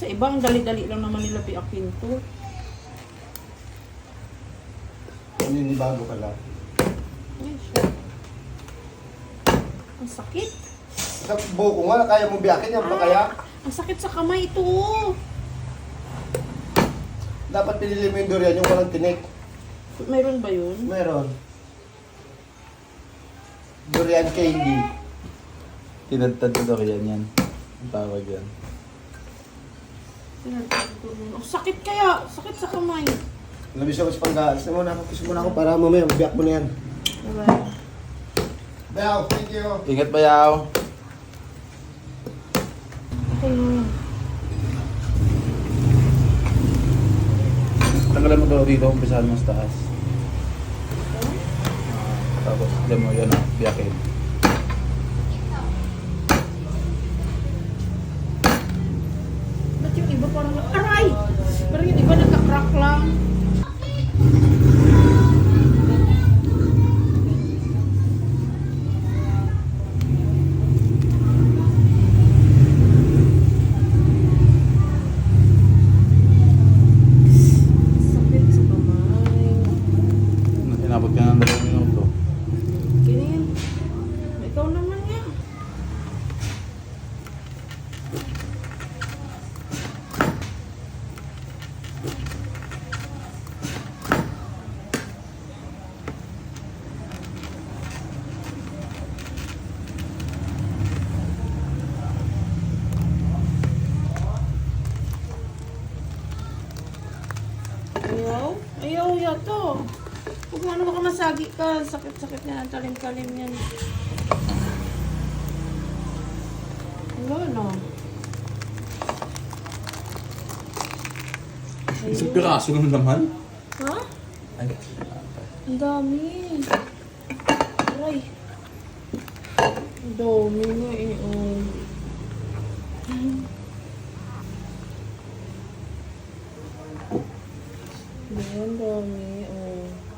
Sa iba, ang dali-dali lang naman nila piakin to. Naninibago ka lang. Ay, siya. Ang sakit. Sa buko nga, kaya mo biyakin yan pa kaya? Ang sakit sa kamay ito. Dapat pinili mo yung durian, yung walang tinik. Mayroon ba yun? Meron. Durian candy. Tinadtad ko daw yan yan. Ang tawag yan. Oh, sakit kaya. Sakit sa kamay. Labis ako sa panggaan. Gusto mo na ako, gusto mo na ako para mamaya mabiyak mo na yan. Diba? Bayaw, thank you. Ingat ba yaw? Okay na. Tanggalan mo daw dito, umpisahan mo sa taas. Tapos, dyan mo yan ah, biyakin. Paalam! Ayaw? Ayaw yato. Huwag mo ano baka masagi ka. Sakit-sakit niya. Talim-talim yan. Wala na. Isang piraso ng laman? Ha? Ay, Ang dami. Aray. Ang dami nga eh. Oh. Ayan, dami. Oh.